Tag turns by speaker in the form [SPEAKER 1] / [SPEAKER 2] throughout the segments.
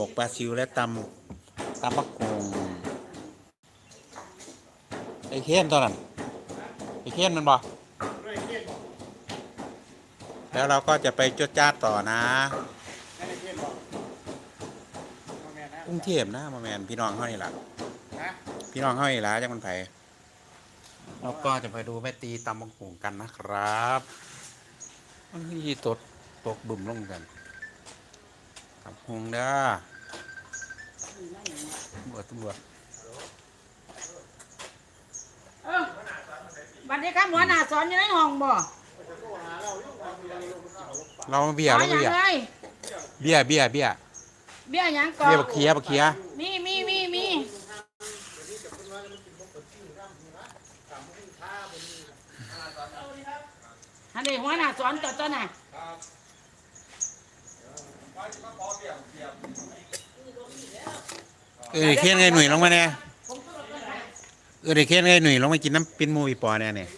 [SPEAKER 1] ำหมกปลาซิวและตำตำมะกงไอ้เค้นตอนนั้นไอ้เค้นมันบอกแล้วเราก็จะไปจดจ้าต่อนะกรุงเทพนะมาแมนพี่น้องเขานี่แหละพี่น้องเขานี่แหละจังมันไผเราก็จะไปดูแม่ตีตำบังหุงกันนะครับมันที่ตดตกบุ่มลงกันตำหุงเด้อ ตำรวจตำรวจ
[SPEAKER 2] เออบัดนี้ครับหัวหน้าสอนอยู่ในห้องบ่
[SPEAKER 1] เราเบียร์
[SPEAKER 2] ขอ
[SPEAKER 1] เรา
[SPEAKER 2] หยัง
[SPEAKER 1] เบียร์
[SPEAKER 2] เลย
[SPEAKER 1] เบียร์เบียร์เบียร์
[SPEAKER 2] เบี้ยหยังก่อน
[SPEAKER 1] เบียร์บักเคียบักเคีย
[SPEAKER 2] มีมีมีมีอันนี้หัวหน้าสอนต่อต้นน่ะ
[SPEAKER 1] เออเค้นไงหนุ่ยลงมาเนี่ยเออเด็กเค้นไงหนุ่ยลงมากินน้ำปิ้นหมูอีปอเนี่ยเนี่ย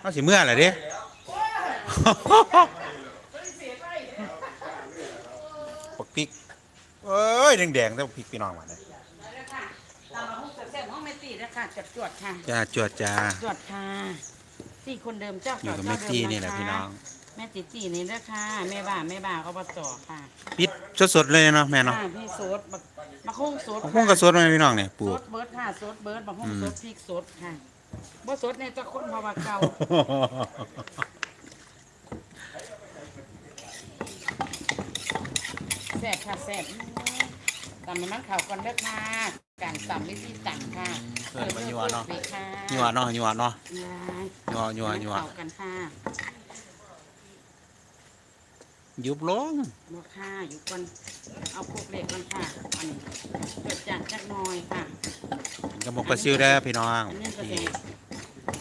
[SPEAKER 1] เขาสิเมื่อไหร่เด้ปักพริกเอ้ยแดงๆแต่พริกพี่น้องมาเนี่ย
[SPEAKER 2] ตามมาหุ้นเสร็จห้องไม่ตีแล้วค่ะจัดจวดค่ะ
[SPEAKER 1] จ้าจวดจ้า
[SPEAKER 2] จวดค่ะสี่คนเดิมเจ้า
[SPEAKER 1] อยู่
[SPEAKER 2] เก่า
[SPEAKER 1] กับ
[SPEAKER 2] เจ้า
[SPEAKER 1] แม่
[SPEAKER 2] เดิม
[SPEAKER 1] ตีนี่แหละ
[SPEAKER 2] ค
[SPEAKER 1] พี่น้อง
[SPEAKER 2] แม่ตีจีนี่เด้อค่ะแม่บ่าแม่บ่าอบตค่ะ
[SPEAKER 1] ปิดสดๆเลยเนาะแม่เนาะ
[SPEAKER 2] ค่ะพี่สดบัก มะคุ้งสด
[SPEAKER 1] ผมคงกระสดมาพี่น้องเนี่ยปลู
[SPEAKER 2] ส
[SPEAKER 1] ก
[SPEAKER 2] ดเบิร์ดค่ะสดเบิร์ดบักหุ้ง
[SPEAKER 1] อืม
[SPEAKER 2] สดพริกสดค่ะบ่สดในตะคนเพราะว่าเก่าแซ่บค่ะแซ่บตำให้มันเข้ากันเด้อค่ะการตำวิธีตำค่ะ
[SPEAKER 1] เออมันยัวเนาะ
[SPEAKER 2] ออค่ะ
[SPEAKER 1] ยัวเนาะยัวเนาะ
[SPEAKER 2] ยั
[SPEAKER 1] ยัวยัวยัว
[SPEAKER 2] เข้ากันค่ะ
[SPEAKER 1] ยุบลง
[SPEAKER 2] บ่ค่ะอยู่ก่อนเอาพวกเล็กก่อนค่ะอันนี้เกิดจากจักหน้อยค่ะ
[SPEAKER 1] กระบอกปลาซิวได้อพี่น้อง
[SPEAKER 2] อันนี้ก็จะ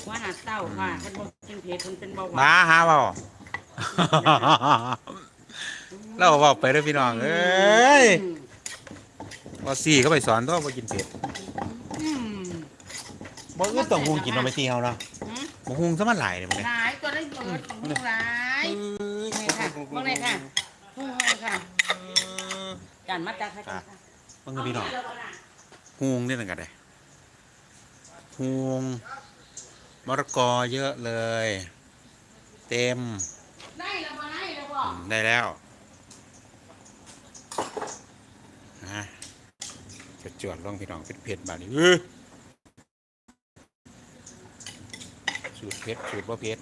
[SPEAKER 2] ว่าหน้าเต้าค่ะเพิ่นบ่กินเผ็ดเพิ่นเป็นเบาหวาน
[SPEAKER 1] มาหาเปล่า เราบอกไปเด้อพี่น้องเอ้ย
[SPEAKER 2] อืม
[SPEAKER 1] ว่าสี่เขาไปสอนตัวบ่กินเผ็ด
[SPEAKER 2] อืม
[SPEAKER 1] บ่อึดต้องหุงกินเอาไปตีเอาเนาะ
[SPEAKER 2] หืม
[SPEAKER 1] บ่หุงซะมันหลายเลยบ่เนี่ย
[SPEAKER 2] หลายตัวได้เบิดของลูกหลายนี่ ค่ะว่าไงค่ะฮู้เลยค่ะการมาจากใครกันค่ะ
[SPEAKER 1] มันก็พี่น้องหุงนี่นั่นก็ได้หุงมะละกอเยอะเลย เต็ม
[SPEAKER 2] ได้แล้วบ่ได้แล้วบ่
[SPEAKER 1] อืมได้แล้วนะจะจวดๆลงพี่น้องเผ็ดๆบาดนี้อื้อสูตรเผ็ดสูตรบ่เผ็ด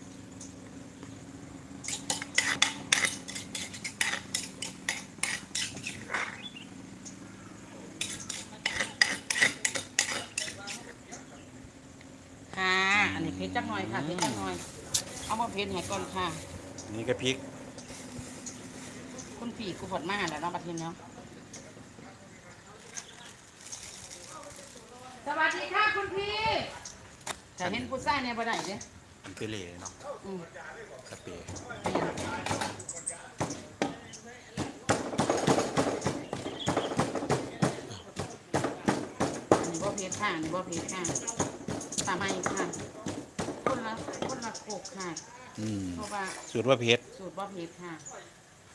[SPEAKER 2] ค่ะ อันนี้เผ็ดจักหน่อยค่ะเผ็ดจักหน่อย เอามาเผ็ดให้ก่อนค่ะ
[SPEAKER 1] นี่ก็พริก
[SPEAKER 2] คุณผีกูผดมาแล้วเนาะบัดทีเนาะสวัสดีค่ะคุณพี่จะเห็นผู้ชายในบ่ได้เด้
[SPEAKER 1] มันไปเลยเนาะ
[SPEAKER 2] อืม
[SPEAKER 1] กะเป
[SPEAKER 2] อันนี้บ่เผ็ดค่ะอันนี้บ่เผ็ดค่ะตามมาอีกค่ะคนละคนละโข กค่ะ
[SPEAKER 1] อืม
[SPEAKER 2] เพราะว่า
[SPEAKER 1] สูตรว่าเผ็ด
[SPEAKER 2] สูตรบ่เผ็ดค่ะ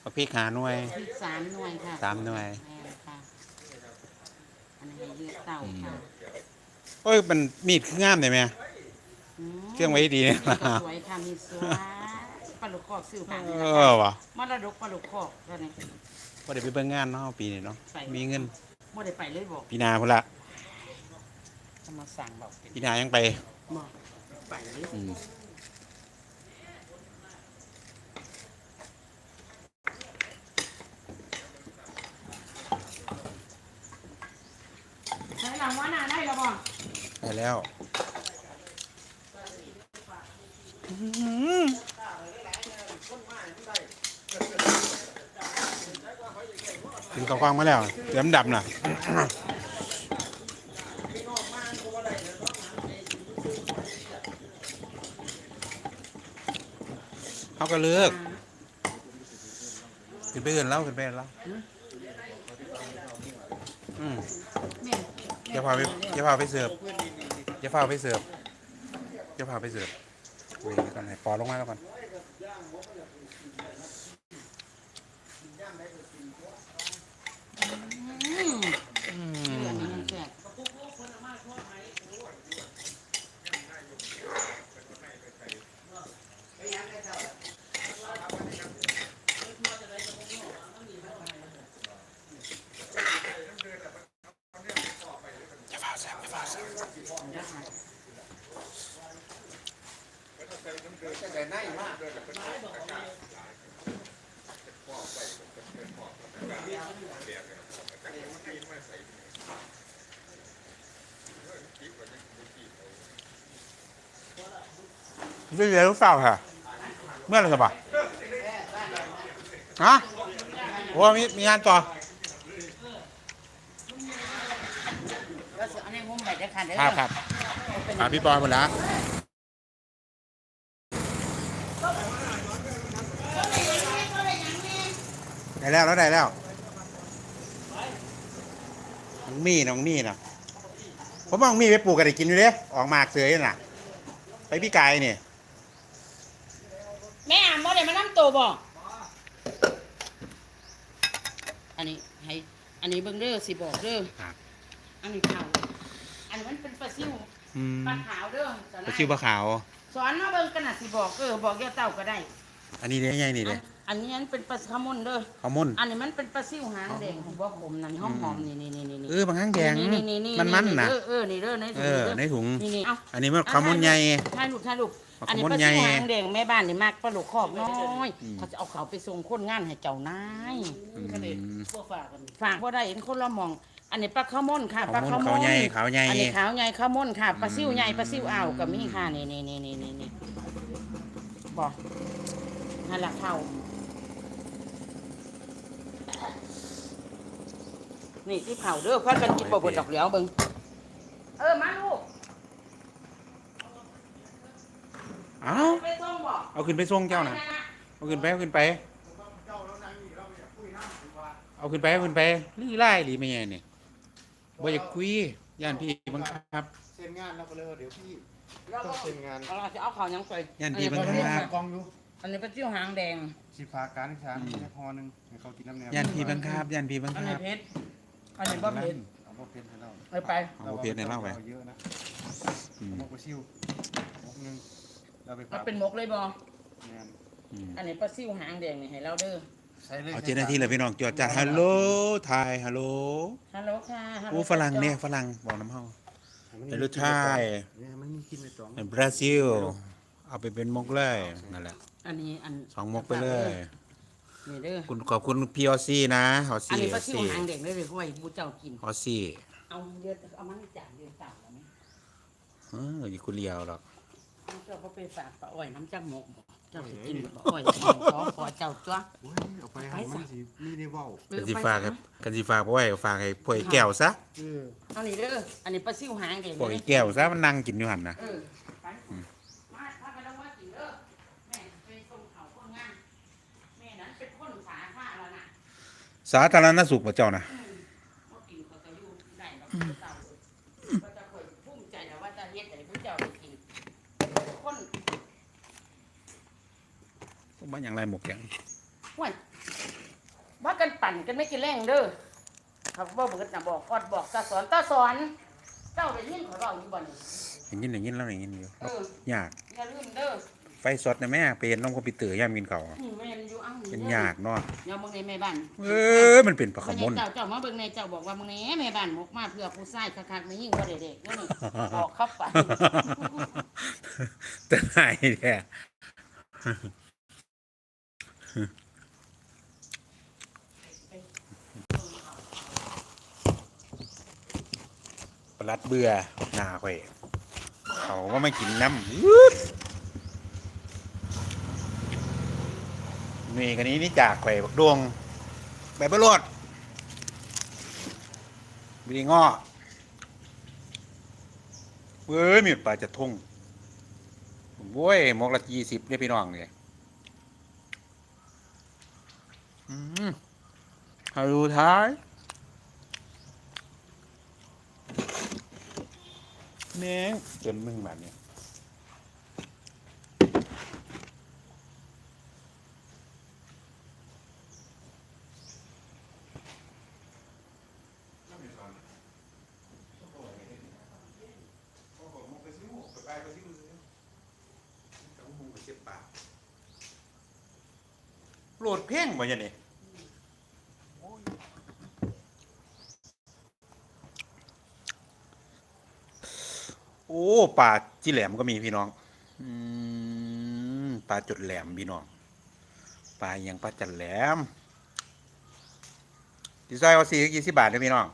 [SPEAKER 1] เอาพริกหาหน่วย
[SPEAKER 2] พริกสามหน่วยค่ะ
[SPEAKER 1] สามหน่วย
[SPEAKER 2] แม่นค่ะอันนี้ให้ยืดเต่าค่ะ
[SPEAKER 1] โอ้ยมันมีดคืองามได้ไหม
[SPEAKER 2] ม
[SPEAKER 1] เครื่องไว้ดีเนี่ย
[SPEAKER 2] นี่ก็สวยค่ะมีสวยปลาลูกคอกซื้อผ่าน
[SPEAKER 1] เอ
[SPEAKER 2] นี่นะ
[SPEAKER 1] อ
[SPEAKER 2] คะ
[SPEAKER 1] วะ
[SPEAKER 2] มรดกปลาลูกคอกเท่านี้
[SPEAKER 1] ว่าได้ไปเบิ่งงานเนาะปีนี้เนาะ
[SPEAKER 2] ใส่
[SPEAKER 1] มีเงิน
[SPEAKER 2] บ่ได้ไปเลยบอก
[SPEAKER 1] ปีหนาพุ่นละ
[SPEAKER 2] จะมาสั่งบอกเป็น
[SPEAKER 1] ปีหนายังไป
[SPEAKER 2] บอกไปเลย
[SPEAKER 1] อืม
[SPEAKER 2] หลังว่าหน้าได้แล้วบอก
[SPEAKER 1] ได้แล้วถึงกับควางมาแล้วเสียมดับน่ะเขาก็เลือกขึ้นไปเอื่นแล้วขึ้นไปเอื่นแล้วอืม
[SPEAKER 2] แม่น
[SPEAKER 1] อย่าพาไปอย่าพาไปเสิร์ฟอย่าพาไปเสิร์ฟอย่าพาไปเสิร์ฟคุยกันก่อนให้ปอลงมาแล้วก่อน
[SPEAKER 2] วิ่ง
[SPEAKER 1] เร็วยงลูสาวค่ะ เมื่อไรสบายฮะโอ้มีมีงานต่อ
[SPEAKER 2] แล้ดค
[SPEAKER 1] รับครับ อ่าพี่ปอยหมดแล้วได้แล้วแล้วได้แล้วน้องมี่น้องมี่นะผมเอาน้องมี่ไปปลูกกันได้กินอยู่เด้ออกหมากเสยน่ะ ไปพี่กายนี่
[SPEAKER 2] แม่อ่านบ่ได้มานํโตบ่อันนี้ให้อันนี้เบิ่งเด้อสิบอกเด้อ
[SPEAKER 1] ครับ
[SPEAKER 2] อันนี้ขาวอันนี้มันเป็นปลาซิว
[SPEAKER 1] อืม
[SPEAKER 2] ปลาขาวเด้อสอน
[SPEAKER 1] ไปชื่อปลาขาว
[SPEAKER 2] สอนมาเบิ่งกันน่ะสิบอกเออบอกแก้วเต้าก็ได้
[SPEAKER 1] อันนี้เด้ยังนี่
[SPEAKER 2] อั
[SPEAKER 1] เด้
[SPEAKER 2] นอันนี้มันเป็นปลาขมุนเด้อ
[SPEAKER 1] ข้าวมุน
[SPEAKER 2] อันนี้มันเป็นปลาซิวหางแดงของบ่ผมนั่นหอมหอมๆนี่นี่นี่นี่
[SPEAKER 1] เออบางครั้งแดง
[SPEAKER 2] นี่นี่นี่
[SPEAKER 1] มันมันๆนะ
[SPEAKER 2] เออเออนี่เด้อในถุ
[SPEAKER 1] เองอ
[SPEAKER 2] เด้อ
[SPEAKER 1] ในถุง
[SPEAKER 2] นี่นี่เอ้า
[SPEAKER 1] อันนี้มันข้าวมุนใหญ่
[SPEAKER 2] ถ่ายรูปถ่ายรูป
[SPEAKER 1] ปลา
[SPEAKER 2] อันนี้
[SPEAKER 1] ขมุน
[SPEAKER 2] ปลา
[SPEAKER 1] ใหญ่
[SPEAKER 2] ซิวหางแดงแม่บ้านนี่มากปลาลูกคอกน้อย
[SPEAKER 1] อืม
[SPEAKER 2] เขาจะเอาเขาไปส่งคนงานให้เจ้านาย
[SPEAKER 1] อืม
[SPEAKER 2] ฝากบ่ได้เห็นคนละหมอง อันนี้ปลาข้าวม่นค่ะปลา
[SPEAKER 1] ข้าว
[SPEAKER 2] ข้าว
[SPEAKER 1] มุน
[SPEAKER 2] ม่
[SPEAKER 1] ขาวนใหญ่ขาวใหญ่
[SPEAKER 2] อันนี้ขาวใหญ่ข้าวม่นค่ะปลาซิวใหญ่
[SPEAKER 1] อืม
[SPEAKER 2] ปลาซิวอ่าวก็มีค่ะนี่นี่นี่นี่นี่นี่บอกนั่นแหละเขานี่ที่เผาเด้อพักกันกินบ่เบิดดอกเหลียวเบิ่งเออมาลูก
[SPEAKER 1] เอ้า
[SPEAKER 2] ไปส่งบ่
[SPEAKER 1] เอาขึ้นไปส่งเจ้าน่ะเอาขึ้นไปเอาขึ้นไป เอาขึ้นไปเอาขึ้นไปลี่ไล่หรือไม่ไงเนี่ย บ่อยากคุยย่านพี่บังคับ
[SPEAKER 3] เซ็นงานแล้วก็เลยว่าเดี๋ยวพี่
[SPEAKER 2] เรา
[SPEAKER 3] ต้องเซ็นงาน
[SPEAKER 2] เราจะเอาเขายังไป
[SPEAKER 1] ยันดีบังคับ
[SPEAKER 3] กองอยู่
[SPEAKER 2] อันนี้เป็นจิ้วหางแดง
[SPEAKER 3] สีฟ้าการศึกษาแค่พอหนึงให้เขากินน้ำแนว
[SPEAKER 1] ย่านพี่บังคับย่านพี่บัง
[SPEAKER 2] อัน
[SPEAKER 1] คั
[SPEAKER 2] นี้
[SPEAKER 1] บ
[SPEAKER 2] เพชรอันนี้บ่เพชร
[SPEAKER 3] เอาพวกเพนให้เรา
[SPEAKER 2] เอาไป
[SPEAKER 1] เอาพวกเพชรให้เราไป
[SPEAKER 3] เยอะนะ
[SPEAKER 1] อืม
[SPEAKER 3] เอาพวกปลาซิวพวกหนึงเราไป
[SPEAKER 2] มันเป็นหมกเลยบ่
[SPEAKER 3] งาน
[SPEAKER 1] อืม
[SPEAKER 2] อันนี้ปลาซิวหางแดงนี่ให้เราเด้อ
[SPEAKER 3] ใช้เลย
[SPEAKER 1] เอาเจ้าหน้าที่เลยพี่น้องจวดจัดฮัลโหลไทยฮัลโหล
[SPEAKER 2] ฮัลโหลค่ะฮัลโหล
[SPEAKER 1] โอ้ฝรั่งเนี่ยฝรั่งบอกน้ำเฮาฮัลโหลไทย
[SPEAKER 3] เนี่ยมันมีกินไปสอง
[SPEAKER 1] ในบราซิลเอาไปเป็นมกเลยนั่นแหละ
[SPEAKER 2] อันนี้อัน
[SPEAKER 1] สองมกไปเลย
[SPEAKER 2] นี่เด้อ
[SPEAKER 1] คุณขอบคุณพีออซี่นะฮอ
[SPEAKER 2] อัน
[SPEAKER 1] ซี่
[SPEAKER 2] นี้
[SPEAKER 1] ฮ
[SPEAKER 2] ป
[SPEAKER 1] อ
[SPEAKER 2] ลาซิว
[SPEAKER 1] ซี่
[SPEAKER 2] หางแดงเลยเลยเพราะว่าผู้เจ้ากิน
[SPEAKER 1] ฮอซี่
[SPEAKER 2] เอาเดือดเอามันจานเดือดต่างแล้วนี่
[SPEAKER 1] เอออยู่คุณเลียวหรอก
[SPEAKER 2] เอาเจ้าก็ไปฝากปลาอ้อยน้ำจักหมกบ่ เจ้าสิกินปลาอ้อยขอขอเจ้าตัว
[SPEAKER 3] โอ้ยเอาไปให้มันสิมีได้เว้า
[SPEAKER 2] เอ
[SPEAKER 1] กัน
[SPEAKER 2] อ
[SPEAKER 1] สิ
[SPEAKER 2] ไป
[SPEAKER 1] ฝาก
[SPEAKER 2] ซะ
[SPEAKER 1] กันสิฝากไว้ฝากให้พวกไอ้แก้วซะ
[SPEAKER 3] เออ
[SPEAKER 2] อันนี้เด้ออันนี้ปลาซิวหางแดง
[SPEAKER 1] พวกไอ้แก้วซะมันนั่งกินอยู่หันนะ
[SPEAKER 2] เออไปมาพาไปลงมากินเด้อแม่ไปส่งเขาคนงานแม่นั้นเป็นคนสาธารณะ
[SPEAKER 1] สาธารณสุขบ่เจ้านะ
[SPEAKER 2] ว่ากินเขาจะอยู่ได้ดอกเต่าก็จะเคยภูมิใจนะว่าจะเฮ็ดให้ผู้เจ้าได้กินคน
[SPEAKER 1] บ่อย่างไรหมกอย่าง
[SPEAKER 2] ว่าว่ากันปั่นกันไม่กินแรงเด้อครับว่าเบิดน่ะบอกกอดบอกตาสอนตาสอน เจ้าได้ยินเขาเราอยู่บ่นี่
[SPEAKER 1] อย่างนี้อย่างนี้แล้วอย่างนี้อยู่
[SPEAKER 2] เออ
[SPEAKER 1] ยาก
[SPEAKER 2] อย่าลืมเด้อ
[SPEAKER 1] ไฟสดนะแม่ไปเห็นน้องคอมพิวเตอร์ย่ามกินเขาว
[SPEAKER 2] นี่แม่นอยู่อ้าง
[SPEAKER 1] เป็นยากเนาะ
[SPEAKER 2] อย่าเบิ่งในแม่บ้าน
[SPEAKER 1] เอ้ยมันเป็นปลาข
[SPEAKER 2] เบิ่ง
[SPEAKER 1] ม
[SPEAKER 2] ใน
[SPEAKER 1] น
[SPEAKER 2] เจ้าเจ้ามาเบิ่งในเจ้าบอกว่ามึงแหน่แม่บ้านหมกมาเพื่อผู้ชายคักๆไม่ยิ่งกว่าเด็กๆนั่นนี่บอกเข้าไป
[SPEAKER 1] แต่ไหนเนี่ย ปลัดเบื่อหนาข่อยเขาก็ไม่กินน้ำนี่กันนี้นี่จากข่อยบักดวงแบบประโลดบีงอเว้ยมีปลาจะทุ่งโว้ยมกละยี่สิบเนี่ยพี่น้องเลยอืม ฮัลโหลท้ายแม่งจนมึงแบบนี้ โหลดเพ่งมาอย่างนี้โอ้ปลาจิแหลมก็มีพี่น้อง อืมปลาจุดแหลมพี่น้องปลาอย่างปลาจัดแหลมดีไซน์ว่าสี่กี่สิบบาทเลยพี่น้อง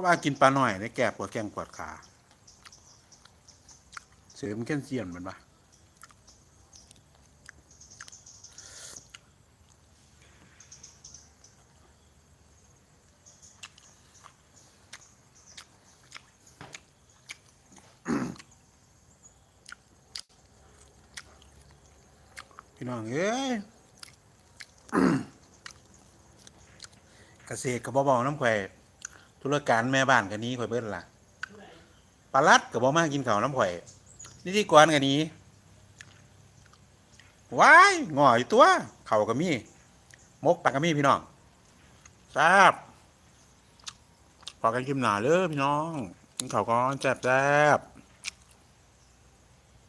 [SPEAKER 1] เขาว่ากินปลาหน่อยในแก่ปวดแก้งปวดขา เสริมแคลเซียมมันปะพี่น้องเอ้ยเกษตรกับบ่บอกน้ำแคว ธุรการแม่บ้านกันนี้ข่อยเบิ้ลล่ะปลาลัดกับบ่มากินข้าวน้ำข่อยนิติกรกันนี้ว้ายง่อยตัวเข่าวก็มีมกปากก็มีพี่น้องทราบพอกันกิมหนาเลยพี่น้องกินข้าวก้อนแซ่บแซ่บ